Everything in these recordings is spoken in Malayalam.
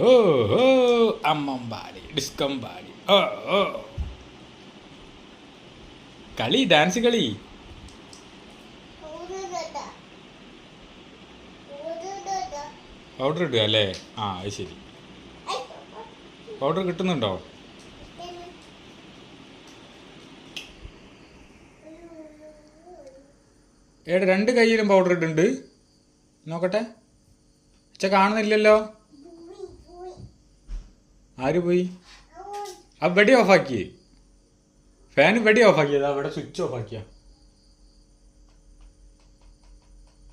ഓ ഓ അമ്മമ്പാടി ഡിസ്കമ്പാടി ഓ കളി ഡാൻസ് കളി? പൗഡർ ഇടുക അല്ലേ ആ അത് ശരി പൗഡർ കിട്ടുന്നുണ്ടോ ഏടെ രണ്ട് കയ്യിലും പൗഡർ ഇട്ടുണ്ട് നോക്കട്ടെ അച്ഛ കാണുന്നില്ലല്ലോ ആര് പോയി? ആ വെടി ഓഫാക്കി. ഫാൻ വെടി ഓഫാക്കിയത് അവിടെ സ്വിച്ച് ഓഫാക്കിയ.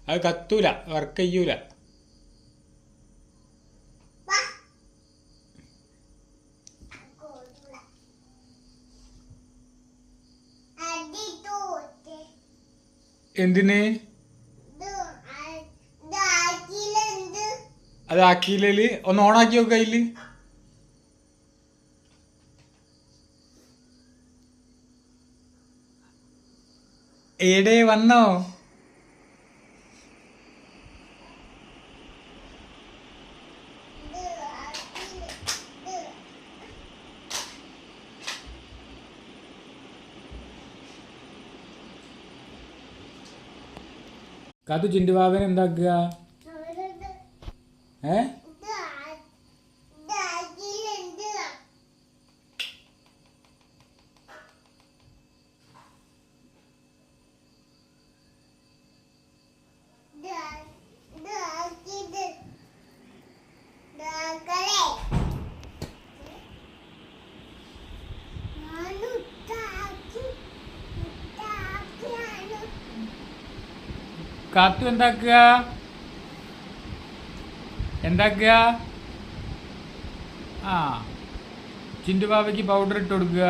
അത് കത്തൂല വർക്ക് ചെയ്യൂല. എന്തിന്? അത് ആക്കിയില്ലേൽ? ഒന്ന് ഓണാക്കി നോക്ക് കയ്യിൽ. ഏടേ വന്നോ? കാത്തു ചിന്റുവാവൻ എന്താക്കുക? ഏ? കാത്തു എന്താക്കുക? എന്താക്കുക? ആ ചിണ്ടുബാബയ്ക്ക് പൗഡർ ഇട്ട് കൊടുക്കുക.